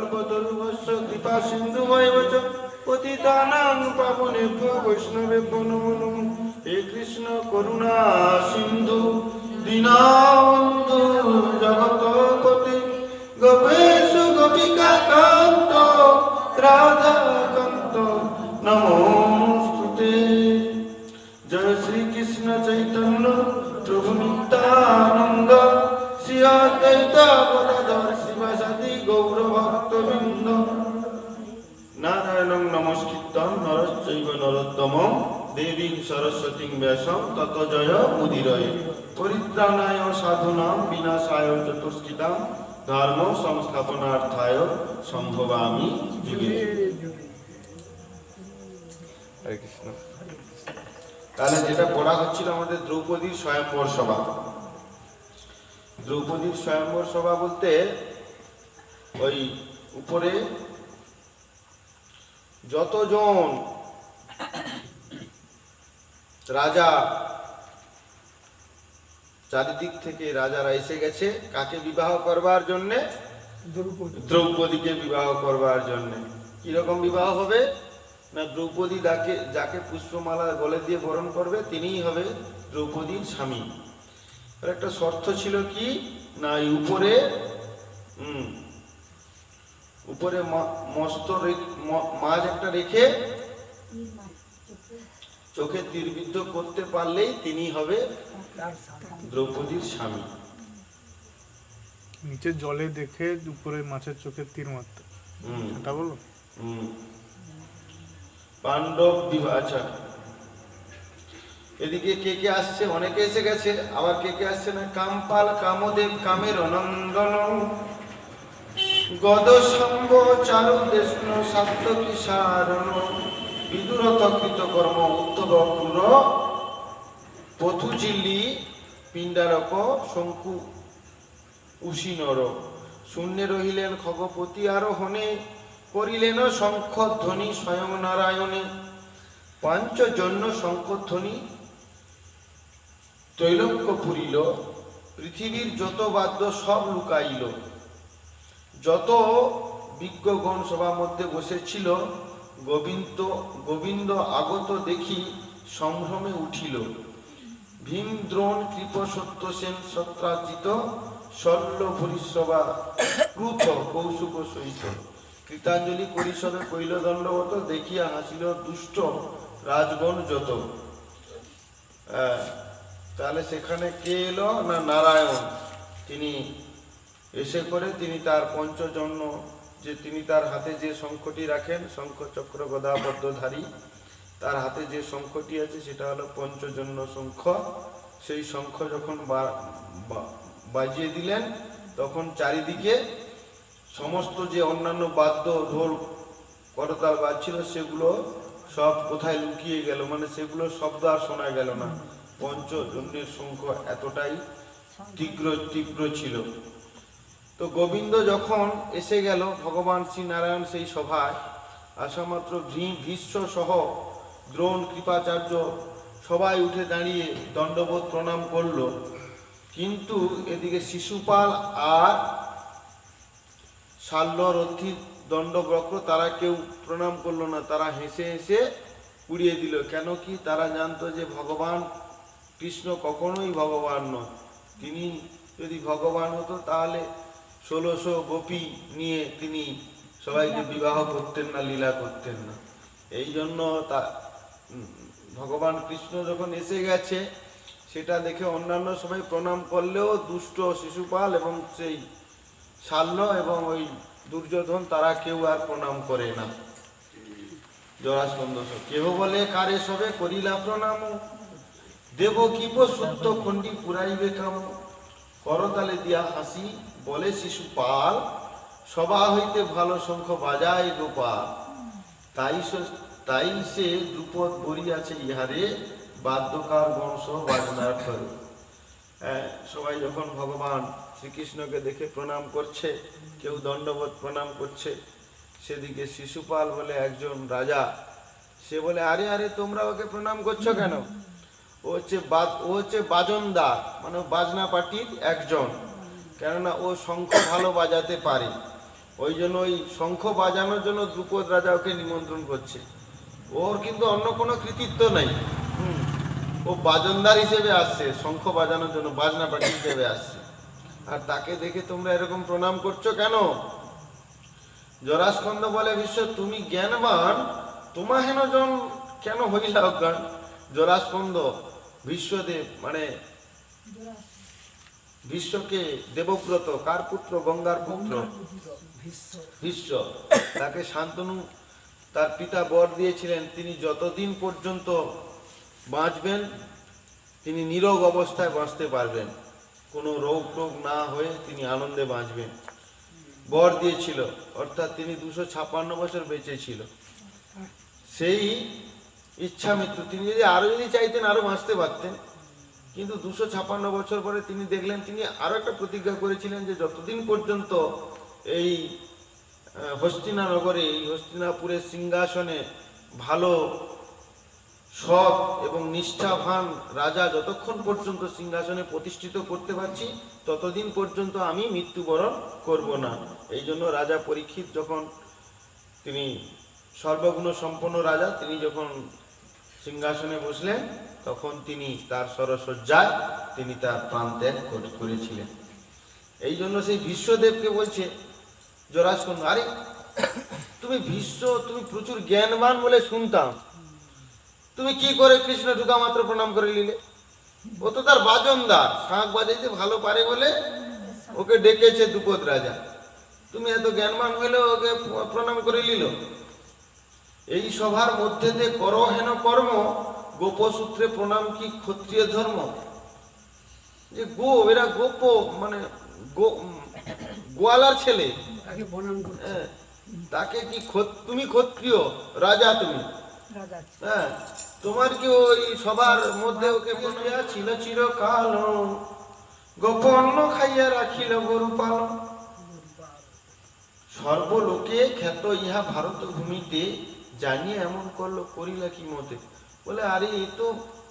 কল্পতরুভস্য কৃপা সিন্ধুময় বচ। পতিতানাং পাবনেভ্যো বৈষ্ণবেভ্যো নমো নমঃ হে কৃষ্ণ করুণা সিন্ধু, দীনবন্ধু জগৎপতি গোপেশ গোপিকা কান্ত, রাধা কান্ত নমোস্তুতে জয় শ্রীকৃষ্ণ চৈতন্য, প্রভু নিত্যানন্দ। শ্রী অদ্বৈত ভক্তবৃন্দ নারায়ণং নমস্কৃতং নরশ্চৈব নরোত্তম দেবীং সরস্বতীং ব্যাসং তত জয় মুদিরয়ে পরিত্রাণায় সাধুনাং বিনাশায় চতুষ্কৃতাং ধর্ম সংস্থাপনার্থায় সম্ভবামি যুগে। তাহলে যেটা পড়া হচ্ছিল আমাদের দ্রৌপদীর স্বয়ংবর সভা। দ্রৌপদীর স্বয়ংবর সভা বলতে ওই উপরে যতজন রাজা চারিদিক থেকে রাজারা এসে গেছে কাকে বিবাহ করবার জন্যে? দ্রৌপদীকে বিবাহ করবার জন্য। কীরকম বিবাহ হবে? না দ্রৌপদী যাকে যাকে পুষ্পমালা গলে দিয়ে বরণ করবে তিনিই হবে দ্রৌপদীর স্বামী। আর একটা শর্ত ছিল কি? না উপরে হুম উপরে মস্ত মাছ একটা রেখে চোখে তীরবিদ্ধ করতে পারলেই তিনি হবে দ্রৌপদীর স্বামী। নিচে জলে দেখে উপরে মাছের চোখে তীর মারতে। বলো। পাণ্ডব আচ্ছা। এদিকে কে কে আসছে? অনেকে এসে গেছে। আবার কে কে আসছে না? কামপাল কামদেব কামের নন্দন গদশম্ভ চারু দেষ্ণ সাত্তকী সারণ বিদুরত কৃত কর্ম উত্তব ক্রূর পথুচিল্লি পিণ্ডারক শঙ্কু উশিনর। শূন্যে রহিলেন খগপতি আরোহণে, করিলেন শঙ্খধ্বনি স্বয়ং নারায়ণে। পাঞ্চজন্য শঙ্খধ্বনি ত্রৈলোক্য পুরিল, পৃথিবীর যত বাদ্য সব লুকাইল। যত বিজ্ঞগণ সভার মধ্যে বসেছিল, গোবিন্দ গোবিন্দ আগত দেখি সম্ভ্রমে উঠিল। ভীম দ্রোণ কৃপ সত্যসেন সত্রাজিত শল্য ভরিসভা ক্রুত কৌশুক সহিত। কৃতাঞ্জলি পরিষদে কৈল দণ্ডবত দেখিয়া হাসিল দুষ্ট রাজগণ যত। তাহলে সেখানে কে এলো না নারায়ণ? তিনি এসে করে তিনি তার পঞ্চজন্য যে তিনি তার হাতে যে শঙ্খটি রাখেন শঙ্খ চক্র গদা পদ্মধারী তার হাতে যে শঙ্খটি আছে সেটা হলো পঞ্চজন্য শঙ্খ। সেই শঙ্খ যখন বাজিয়ে দিলেন, তখন চারিদিকে সমস্ত যে অন্যান্য বাদ্য, ঢোল, করতাল বাজছিল, সেগুলো সব কোথায় লুকিয়ে গেল? মানে সেগুলো শব্দ আর শোনা গেল না। পঞ্চজন্যের শঙ্খ এতটাই তীব্র তীব্র ছিল। তো গোবিন্দ যখন এসে গেল ভগবান শ্রী নারায়ণ সেই সভায় আসা মাত্র ভী- ভীষ্ম সহ দ্রোণ, কৃপাচার্য সবাই উঠে দাঁড়িয়ে দণ্ডবোধ প্রণাম করল। কিন্তু এদিকে শিশুপাল আর শাল্য রথি দণ্ডবক্র তারা কেউ প্রণাম করল না, তারা হেসে হেসে উড়িয়ে দিল। কেন কি তারা জানতো যে ভগবান কৃষ্ণ কখনোই ভগবান নয় তিনি যদি ভগবান হতো তাহলে ষোলোশো গোপী নিয়ে তিনি সবাইকে বিবাহ করতেন না, লীলা করতেন না এই জন্য তা ভগবান কৃষ্ণ যখন এসে গেছে, সেটা দেখে অন্যান্য সবাই প্রণাম করলেও দুষ্ট শিশুপাল এবং সেই শাল্য এবং ওই দুর্যোধন তারা কেউ আর প্রণাম করে না জরাস্কন্দ। কেহ বলে কারে সবে করিলা প্রণাম, দেব কিপ সত্য খণ্ডি পুরাইবে কাম করতালে দিয়া হাসি বলে শিশুপাল সভা হইতে ভালো শঙ্খ বাজায় গোপাল। তাই তাই সে দ্রুপদ বরিয়াছে ইহারে বাদ্যকার বংশ বাজনার হ্যাঁ, সবাই যখন ভগবান শ্রীকৃষ্ণকে দেখে প্রণাম করছে কেউ দণ্ডবোধ প্রণাম করছে সেদিকে শিশুপাল বলে একজন রাজা সে বলে আরে আরে তোমরা ওকে প্রণাম করছ কেন? ও হচ্ছে ও হচ্ছে বাজনদার মানে বাজনা পার্টির একজন। কেননা ও শঙ্খ ভালো বাজাতে পারে। ওই জন্য ওই শঙ্খ বাজানোর জন্য দ্রুপদ রাজা ওকে নিমন্ত্রণ করছে। ওর কিন্তু অন্য কোনো কৃতিত্ব নেই। ও বাজনদার হিসেবে আসছে, শঙ্খ বাজানোর জন্য বাজনা পাটি হিসেবে আসছে। আর তাকে দেখে তোমরা এরকম প্রণাম করছ কেন? জরাস্কন্দ বলে, বিশ্ব, তুমি জ্ঞানবান তোমা হেন জন কেন হইলা অজ্ঞান? জরাস্কন্দ বিশ্বদেব মানে বিশ্বকে দেবব্রত কার পুত্র? গঙ্গার পুত্র। বিশ্ব তাকে শান্তনু তার পিতা বর দিয়েছিলেন। তিনি যতদিন পর্যন্ত বাঁচবেন তিনি নিরোগ অবস্থায় বাঁচতে পারবেন। কোনো রোগ টোগ না হয়ে তিনি আনন্দে বাঁচবেন। বর দিয়েছিল অর্থাৎ তিনি দুশো ছাপ্পান্ন বছর বেঁচে ছিল। সেই ইচ্ছা মৃত্যু তিনি যদি আরও যদি চাইতেন, আরও বাঁচতে পারতেন। কিন্তু দুশো ছাপান্ন বছর পরে তিনি দেখলেন, তিনি আরও একটা প্রতিজ্ঞা করেছিলেন যে যতদিন পর্যন্ত এই হস্তিনানগরে এই হস্তিনাপুরের সিংহাসনে ভালো, সৎ এবং নিষ্ঠাভান রাজা যতক্ষণ পর্যন্ত সিংহাসনে প্রতিষ্ঠিত করতে পারছি, ততদিন পর্যন্ত আমি মৃত্যুবরণ করব না। এই জন্য রাজা পরীক্ষিত যখন তিনি সর্বগুণ সম্পন্ন রাজা, তিনি যখন সিংহাসনে বসলেন তখন তিনি তার সরসজ্জায় তিনি তার প্রাণ ত্যাগ করেছিলেন। এই জন্য সেই বিশ্বদেবকে বলছে জরাসন্ধ আরে, তুমি বিশ্ব, তুমি প্রচুর জ্ঞানবান বলে শুনতাম। তুমি কি করে কৃষ্ণ ঢুকা মাত্র প্রণাম করে নিলে? ও তো তার বাজনদার, শাঁখ বাজাইতে ভালো পারে বলে ওকে ডেকেছে দুপদ রাজা। তুমি এত জ্ঞানবান হইলে ওকে প্রণাম করে নিল। এই সভার মধ্যেতে কর হেন কর্ম গোপসূত্রে প্রণাম কি ক্ষত্রিয় ধর্ম? যে গো এরা গোপ মানে গোয়ালার ছেলে। তাকে হ্যাঁ, কি তুমি ক্ষত্রিয়? রাজা তুমি? হ্যাঁ তোমার কি ওই সবার মধ্যে ওকে বলিয়া ছিল চিরকাল? গোপন খাইয়া রাখিল গরু পালন সর্বলোকে খ্যাত ইহা ভারত ভূমিতে জানিয়ে এমন করল করিলা কি মতে? বলে আরে এ তো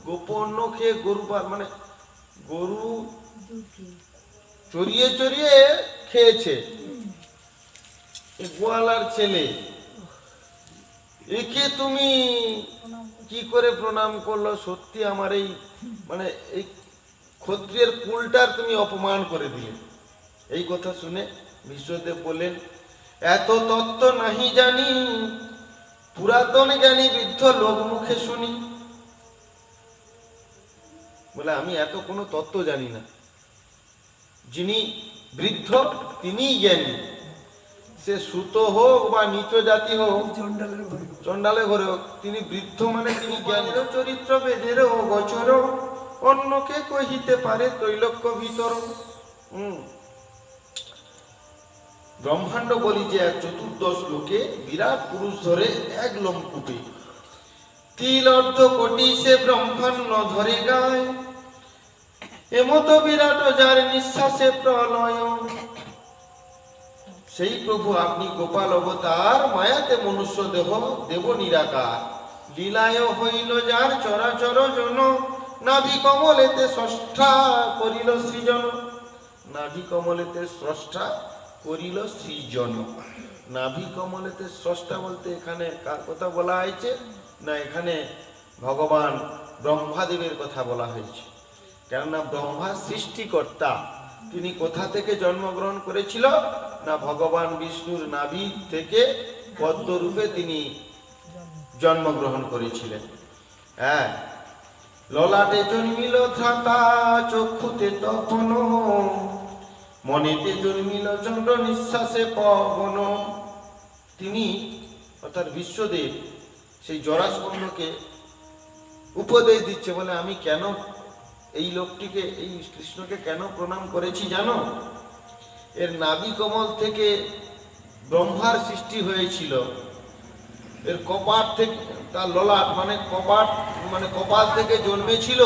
গোপন খেয়ে গরু মানে গরু চড়িয়ে চড়িয়ে খেয়েছে। এ গোয়ালার ছেলে একে তুমি কি করে প্রণাম করল? সত্যি আমার এই মানে এই ক্ষত্রিয়ের কুলটার তুমি অপমান করে দিলে। এই কথা শুনে বিশ্বদেব বললেন এত তত্ত্ব নাহি জানি পুরাতন জ্ঞানী বৃদ্ধ লোক মুখে শুনি। বলে আমি এত কোনো তত্ত্ব জানি না। যিনি বৃদ্ধ তিনিই জ্ঞানী। সে সুত হোক বা নিচ জাতি হোক চন্ডালে ঘরে হোক। তিনি বৃদ্ধ মানে তিনি জ্ঞানীর চরিত্র বেদের ও গোচর। অন্যকে কহিতে পারে তৈলক্য ভিতর। হুম ব্রহ্মাণ্ড বলি যে এক চতুর্দশ লোকে বিরাট পুরুষ ধরে এক লোমকূপে তিল অর্ধ কোটি সে ব্রহ্মাণ্ড ধরে গায়। এমত বিরাট যার নিঃশ্বাসে প্রলয়। সেই প্রভু আপনি গোপাল অবতার মায়াতে মনুষ্য দেহ, দেব নিরাকার। লীলায় হইল যার চরাচর জন, নাভি কমলেতে স্রষ্টা করিল সৃজন। নাভি কমলেতে স্রষ্টা করিল সৃজন নাভি কমলেতে স্রষ্টা বলতে এখানে কার কথা বলা হয়েছে? না, এখানে ভগবান ব্রহ্মাদেবের কথা বলা হয়েছে। কেননা ব্রহ্মা সৃষ্টিকর্তা, তিনি কোথা থেকে জন্মগ্রহণ করেছিল? না, ভগবান বিষ্ণুর নাভি থেকে পদ্মরূপে তিনি জন্মগ্রহণ করেছিলেন। হ্যাঁ ললাটে জন্মিল ধ্রাতা চক্ষুতে তপন মনেতে জন্মিল চন্দ্র নিঃশ্বাসে পবন। তিনি অর্থাৎ বিশ্বদেব সেই জরাসন্ধকে উপদেশ দিচ্ছে বলে, আমি কেন এই লোকটিকে, এই কৃষ্ণকে কেন প্রণাম করেছি জানো? এর নাভি কমল থেকে ব্রহ্মার সৃষ্টি হয়েছিল। এর কপাট থেকে, তার ললাট মানে কপাট মানে কপাল থেকে জন্মেছিল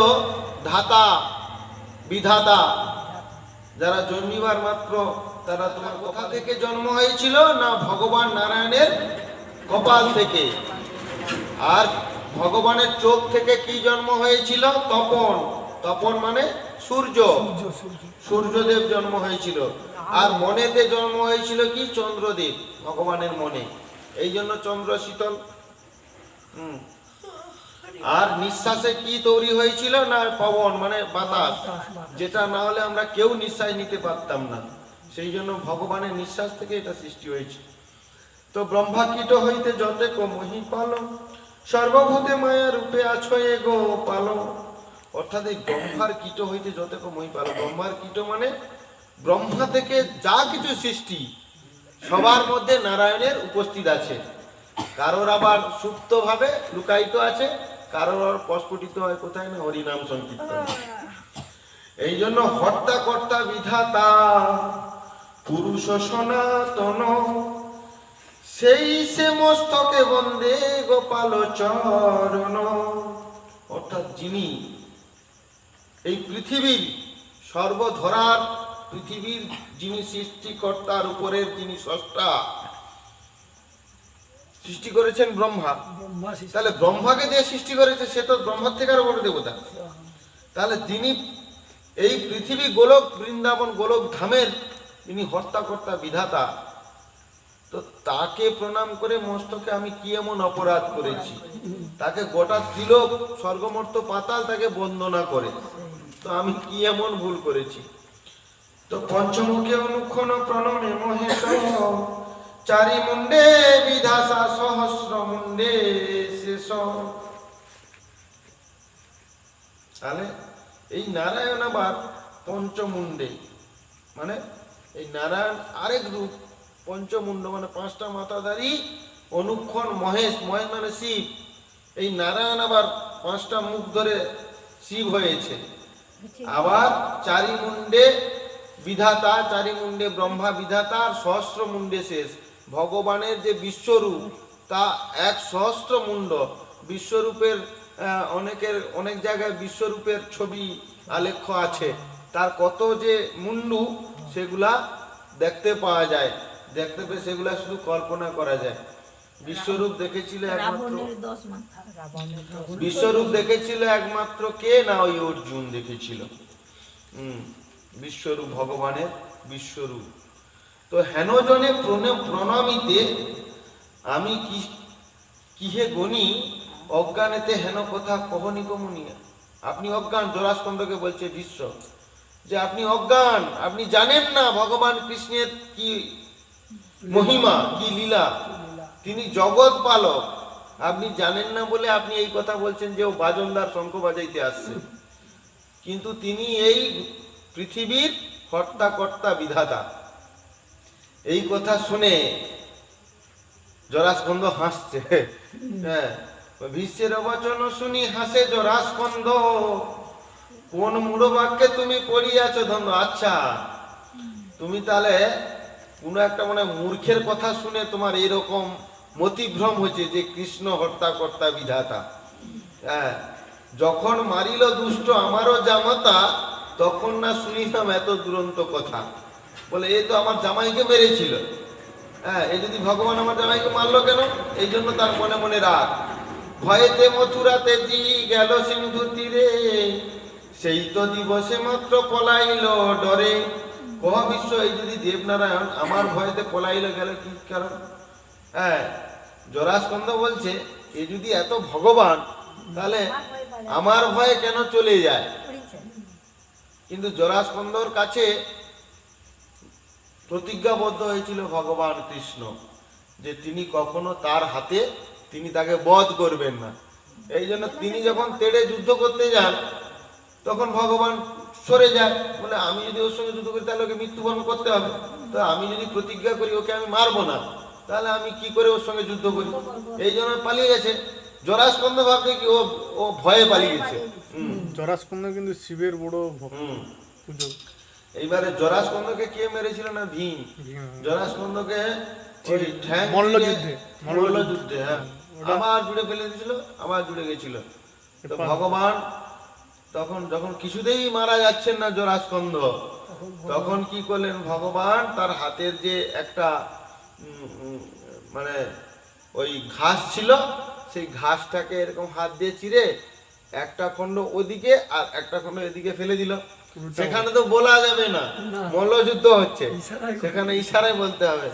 ধাতা, বিধাতা। যারা জন্মিবার মাত্র, তারা তোমার কোথা থেকে জন্ম হয়েছিল না ভগবান নারায়ণের কপাল থেকে? আর ভগবানের চোখ থেকে কি জন্ম হয়েছিল? তপন। তপন মানে সূর্য। সূর্য সূর্য সূর্যদেব জন্ম হয়েছিল। আর মনেতে জন্ম হয়েছিল কি? চন্দ্রদেব, ভগবানের মনে। এই জন্য চন্দ্র শীতল। হুম। আর নিঃশ্বাসে কি তৈরি হয়েছিল না পবন মানে বাতাস? যেটা না হলে আমরা কেউ নিঃশ্বাস নিতে পারতাম না। সেই জন্য ভগবানের নিঃশ্বাস থেকে এটা সৃষ্টি হয়েছে। তো ব্রহ্মা কীট হইতে যতে মহি পাল সর্বভূতে মায়া রূপে আছো এ গো পাল। অর্থাৎ এই ব্রহ্মার কীট হইতে যতে মহি পাল। ব্রহ্মার কীট মানে ব্রহ্মা থেকে যা কিছু সৃষ্টি সবার মধ্যে নারায়ণের উপস্থিত আছে। কারোর আবার সুপ্তভাবে লুকায়িত আছে কারোর প্রস্ফুটিত হয় কোথায় না? হরিনাম সংকীর্তন। এই জন্য হর্তা কর্তা বিধাতা, পুরুষ সনাতন, সেই সে মস্তকে বন্দে গোপাল চরণ অর্থাৎ যিনি এই পৃথিবীর সর্বধরার পৃথিবীর যিনি সৃষ্টিকর্তার উপরের যিনি স্রষ্টা সৃষ্টি করেছেন ব্রহ্মা। তাহলে ব্রহ্মাকে যে সৃষ্টি করেছে সে তো ব্রহ্মার থেকে আরও বড় দেবতা। তাহলে তিনি এই পৃথিবী গোলক বৃন্দাবন গোলক ধামের তিনি হর্তাকর্তা বিধাতা তো তাকে প্রণাম করে মস্তকে আমি কি এমন অপরাধ করেছি? তাকে গোটা তিলক স্বর্গমর্ত পাতাল তাকে বন্দনা করে। তো আমি কি এমন ভুল করেছি? তো পঞ্চমুখে অনুক্ষণ প্রণমে মহেশ চারি মুন্ডে বিধাসা সহস্র মুন্ডে শেষ। তাহলে এই নারায়ণ আবার পঞ্চমুন্ডে মানে এই নারায়ণ আরেক রূপ, পঞ্চমুণ্ড মানে পাঁচটা মাথাধারী অনুক্ষণ, মহেশ মহেশ মানে শিব। এই নারায়ণ আবার পাঁচটা মুখ ধরে শিব হয়েছে। আবার চারি মুন্ডে বিধাতা, চারি মুন্ডে ব্রহ্মা বিধাতা, আর সহস্র মুন্ডে শেষ। ভগবানের যে বিশ্বরূপ তা এক সহস্র মুন্ড বিশ্বরূপের অনেকের অনেক জায়গায় বিশ্বরূপের ছবি আলেখ্য আছে। তার কত যে মুন্ডু সেগুলা দেখতে পাওয়া যায়। দেখতে পেয়ে সেগুলা শুধু কল্পনা করা যায়। বিশ্বরূপ দেখেছিল একমাত্র বিশ্বরূপ দেখেছিল একমাত্র কে না ওই অর্জুন দেখেছিল? হুম বিশ্বরূপ ভগবানের বিশ্বরূপ। তো হেনজনে প্রণ- প্রণামিতে আমি কি, কিহে গণি? অজ্ঞানেতে হেন কথা কহনি কমুনিয়া আপনি অজ্ঞান জরাস্কন্দকে বলছে বিশ্ব যে আপনি অজ্ঞান, আপনি জানেন না ভগবান কৃষ্ণের কি মহিমা, কি লীলা। তিনি জগৎ পালক। আপনি জানেন না বলে আপনি এই কথা বলছেন যে ও বাজনদার শঙ্খ বাজাইতে আসছে। কিন্তু তিনি এই পৃথিবীর কর্তা কর্তা বিধাতা। এই কথা শুনে জরাস্কন্ধ হাসছে। হ্যাঁ ভীষ্মের বচন শুনি হাসে জরাস্কন্ধ। কোন মূঢ় বাক্যে তুমি পড়িয়াছ ধন্য? আচ্ছা তুমি তাহলে কোনো একটা মানে মূর্খের কথা শুনে তোমার এইরকম মতিভ্রম হয়েছে যে কৃষ্ণ হর্তা কর্তা বিধাতা। হ্যাঁ যখন মারিল দুষ্ট আমারও জামাতা, তখন না শুনিলাম এত দুরন্ত কথা। বলে এ তো আমার জামাইকে মেরেছিল। হ্যাঁ এ যদি ভগবান আমার জামাইকে মারলো কেন? এই জন্য তার মনে মনে রাগ। ভয়েতে মথুরাতে জি গেল সিন্ধু তীরে। সেই তো দিবসে মাত্র পলাইল ডরে। কহ বিশ্ব এই যদি দেবনারায়ণ আমার ভয়েতে পলাইল গেল কি কারণ? হ্যাঁ জরাস্কন্ধ বলছে এ যদি এত ভগবান তাহলে আমার ভয়ে কেন চলে যায়? কিন্তু জরাস্কন্ধর কাছে প্রতিজ্ঞাবদ্ধ হয়েছিল ভগবান কৃষ্ণ যে তিনি কখনো তার হাতে তিনি তাকে বধ করবেন না। এই জন্য তিনি যখন তেড়ে যুদ্ধ করতে যান তখন ভগবান সরে যায় বলে আমি যদি ওর সঙ্গে যুদ্ধ করি তাহলে ওকে মৃত্যুবরণ করতে হবে। তো আমি যদি প্রতিজ্ঞা করি ওকে আমি মারবো না। তাহলে আমি কি করে ওর সঙ্গে যুদ্ধ করি? এই জন্য পালিয়ে গেছে। জরাস্কন্ধ ভাবছে কি ও ও ভয়ে পালিয়ে গেছে। হুম জরাস্কন্দ কিন্তু শিবের বড় ভক্ত। এইবারে জরাস্কন্ধকে কে মেরেছিল না ভীম। জরাস্কন্ধকে মল্লযুদ্ধে, হ্যাঁ। আবার জুড়ে ফেলে দিয়েছিল আবার জুড়ে গেছিল। তো ভগবান তখন যখন কিছুতেই মারা যাচ্ছেন না জরাস্কন্ধ তখন কি করলেন ভগবান? তার হাতের যে একটা মানে ওই ঘাস ছিল সেই ঘাসটাকে এরকম হাত দিয়ে চিরে একটা খণ্ড ওদিকে আর একটা খণ্ড এদিকে ফেলে দিল। সেখানে তো বলা যাবে না। মল্লযুদ্ধ হচ্ছে। সেখানে ইশারায় বলতে হবে।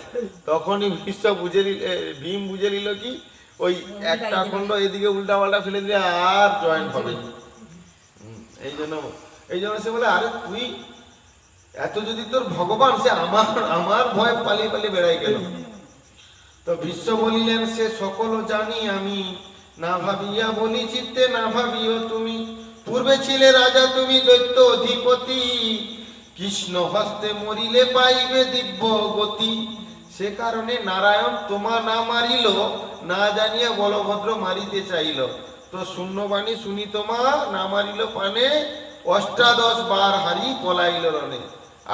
তখনই বিশ্ব বুঝে নিল ভীম বুঝে নিল কি ওই একটা খণ্ড এদিকে উল্টা পাল্টা ফেলে দিয়ে আর জয়েন হবে এই জন্য এই জন্য সে বলে আরে তুই এত যদি তোর ভগবান সে আমার আমার ভয় পালিয়ে পালিয়ে বেড়াই গেল তো বিশ্ব বলিলেন সে সকল জানি আমি। না ভাবিয়া বলি চিত্তে না ভাবিও তুমি। পূর্বে ছিলে রাজা, তুমি দৈত্য অধিপতি। কৃষ্ণ হস্তে মরিলে পাইবে দিব্য গতি। সে কারণে নারায়ণ তোমা না মারিল, না জানিয়া বলভদ্র মারিতে চাইল। তো শূন্যবাণী শুনি তোমা, না মারিল পানে, অষ্টাদশ বার হারি পলাইল রণে।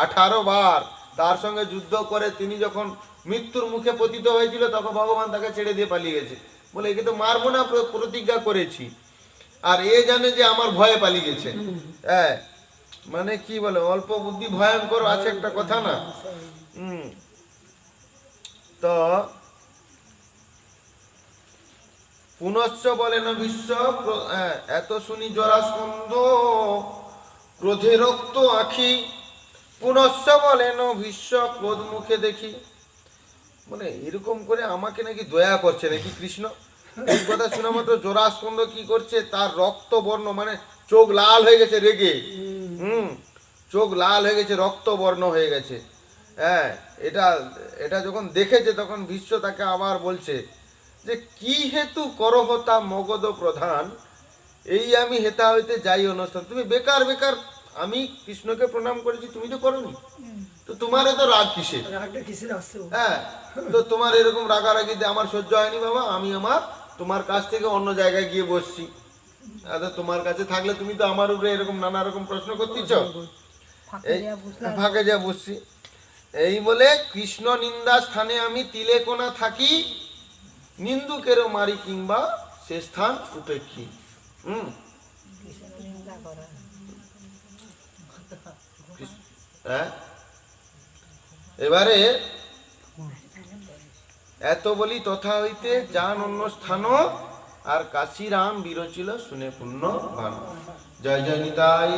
আঠারো বার তার সঙ্গে যুদ্ধ করে তিনি যখন মৃত্যুর মুখে পতিত হয়েছিল, তখন ভগবান তাকে ছেড়ে দিয়ে পালিয়ে গেছে। বলে, একে তো মারবো না প্রতিজ্ঞা করেছি। আর এ জানে যে আমার ভয়ে পালিয়ে গেছে। হ্যাঁ মানে কি বলে অল্প বুদ্ধি ভয়ঙ্কর আছে একটা কথা না? হুম। তো পুনশ্চ বলেন বিশ্ব হ্যাঁ, এত শুনি জরাস্কন্ধ ক্রোধে রক্ত আখি। পুনশ্চ বলেন ভীষ্ম ক্রোধ মুখে দেখি। মানে এরকম করে আমাকে নাকি দয়া করছে নাকি কৃষ্ণ? কথা শোনা মাত্র জোরাস্কন্দ কি করছে? তার রক্ত বর্ণ মানে চোখ লাল হয়ে গেছে রেগে। হুম চোখ লাল হয়ে গেছে রক্ত বর্ণ হয়ে গেছে। হ্যাঁ এটা এটা যখন দেখেছে তখন বিশ্ব তাকে আবার বলছে যে কি হেতু করহতা মগধ প্রধান? এই আমি হেতা হইতে যাই অনুষ্ঠান তুমি বেকার বেকার আমি কৃষ্ণকে প্রণাম করেছি তুমি তো করনি। তো তোমার তো রাগ ও? হ্যাঁ তো তোমার এরকম রাগারাগিতে আমার সহ্য হয়নি বাবা আমি আমার তোমার কাছ থেকে অন্য জায়গায় গিয়ে বসছি। আচ্ছা তোমার কাছে থাকলে তুমি তো আমার উপরে এরকম নানা রকম প্রশ্ন করতেছ? ফাঁকে যা বসছি। এই বলে কৃষ্ণ নিন্দা স্থানে আমি তিলে কোনা থাকি নিন্দুকেরও মারি কিংবা সে স্থান উপেক্ষী। হুম? হ্যাঁ? এবারে এত বলি তথা হইতে যান অন্য স্থান আর কাশিরাম বিরচিল শুনে পূর্ণ ভান। জয় জয় নিতাই